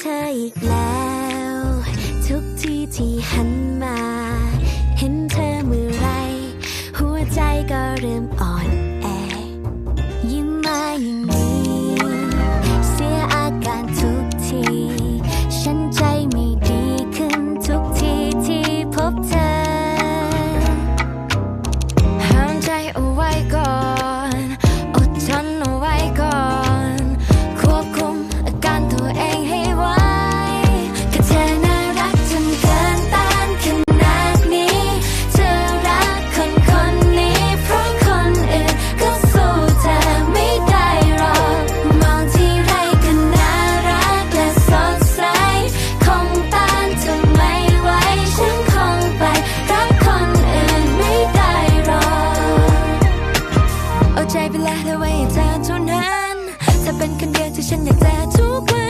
เธออีกแล้ว ทุกทีที่หันมา เห็นเธอเมื่อไร หัวใจก็เริ่มอ่อนแอ ยิ้มมาอย่าง เอาใจไปและเธอไว้อย่เธอเท่านั้นเธอเป็นคนเดียวที่ฉันอยากเจอทุกวัน